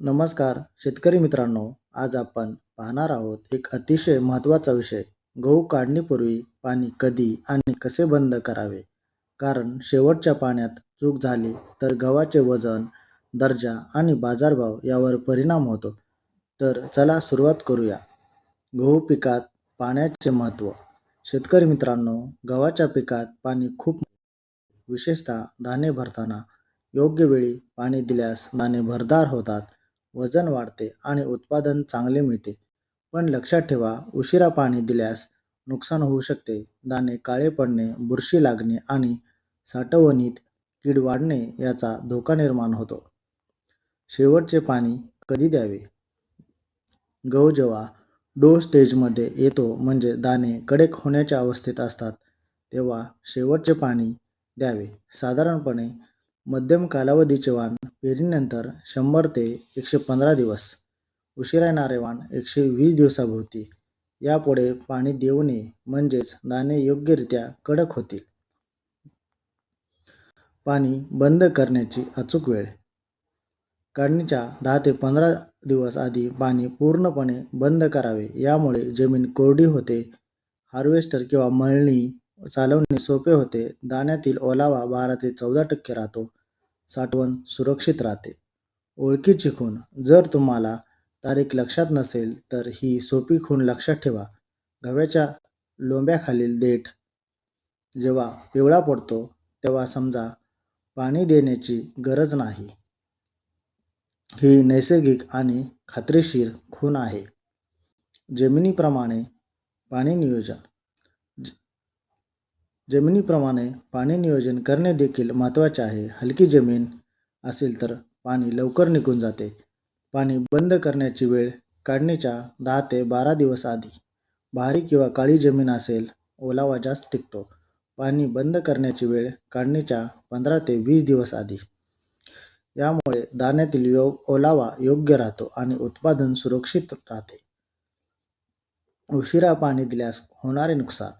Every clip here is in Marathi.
नमस्कार शेतकरी मित्रांनो आज आपण पाहणार आहोत एक अतिशय महत्त्वाचा विषय. गहू काढणीपूर्वी पाणी कधी आणि कसे बंद करावे? कारण शेवटच्या पाण्यात चूक झाली तर गव्हाचे वजन दर्जा आणि बाजारभाव यावर परिणाम होतो. तर चला सुरुवात करूया. गहू पिकात पाण्याचे महत्त्व. शेतकरी मित्रांनो गव्हाच्या पिकात पाणी खूप विशेषतः दाणे भरताना योग्य वेळी पाणी दिल्यास दाणे भरदार होतात. वजन वाढते आणि उत्पादन चांगले मिळते. पण लक्षात ठेवा उशिरा पाणी दिल्यास नुकसान होऊ शकते. दाणे काळे पडणे बुरशी लागणे आणि साठवणीत कीड वाढणे याचा धोका निर्माण होतो. शेवटचे पाणी कधी द्यावे? गहू जेव्हा डो स्टेजमध्ये येतो म्हणजे दाणे कडक होण्याच्या अवस्थेत असतात तेव्हा शेवटचे पाणी द्यावे. साधारणपणे मध्यम कालावधीचे वाण पेरणीनंतर शंभर ते एकशे पंधरा दिवस. उशिरा येणारे वाण एकशे वीस दिवसाभोवती. यापुढे पाणी देऊ नये म्हणजेच दाणे योग्यरित्या कडक होतील. पाणी बंद करण्याची अचूक वेळ. काढणीच्या दहा ते पंधरा दिवस आधी पाणी पूर्णपणे बंद करावे. यामुळे जमीन कोरडी होते. हार्वेस्टर किंवा मळणी चालवणे सोपे होते. दाण्यातील ओलावा बारा ते चौदा टक्के राहतो. साठवण सुरक्षित राहते. ओळखीची खूण जर तुम्हाला तारीख लक्षात नसेल तर ही सोपी खूण लक्षात ठेवा. गव्याच्या लोंब्याखालील देठ जेव्हा पिवळा पडतो तेव्हा समजा पाणी देण्याची गरज नाही. ही नैसर्गिक आणि खात्रीशीर खूण आहे. जमिनीप्रमाणे पाणी नियोजन. जमिनीप्रमाणे पाणी नियोजन करणे देखील महत्त्वाचे आहे. हलकी जमीन असेल तर पाणी लवकर निघून जाते. पाणी बंद करण्याची वेळ काढणीच्या दहा ते बारा दिवस आधी. भारी किंवा काळी जमीन असेल ओलावा जास्त टिकतो. पाणी बंद करण्याची वेळ काढणीच्या पंधरा ते वीस दिवस आधी. यामुळे दाण्यातील योग ओलावा योग्य राहतो आणि उत्पादन सुरक्षित राहते. उशिरा पाणी दिल्यास होणारे नुकसान.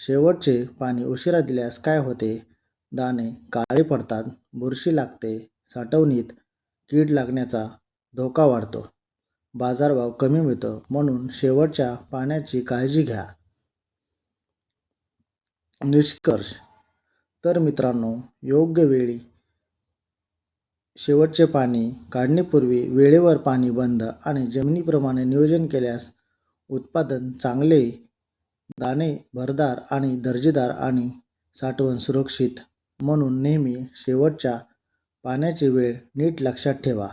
शेवटचे पाणी उशिरा दिल्यास काय होते? दाणे काळे पडतात बुरशी लागते साठवणीत कीड लागण्याचा धोका वाढतो. बाजारभाव कमी मिळतो म्हणून शेवटच्या पाण्याची काळजी घ्या. निष्कर्ष. तर मित्रांनो योग्य वेळी शेवटचे पाणी काढण्यापूर्वी वेळेवर पाणी बंद आणि जमिनीप्रमाणे नियोजन केल्यास उत्पादन चांगले दाणे भरदार आणि दर्जेदार आणि साठवण सुरक्षित. म्हणून नेहमी शेवटच्या पाण्याची वेळ नीट लक्षात ठेवा.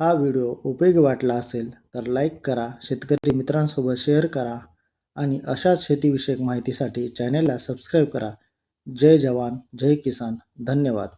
हा व्हिडिओ उपयोगी वाटला असेल तर लाईक करा शेतकरी मित्रांसोबत शेअर करा आणि अशाच शेतीविषयक माहितीसाठी चॅनेलला सबस्क्राईब करा. जय जवान जय किसान. धन्यवाद.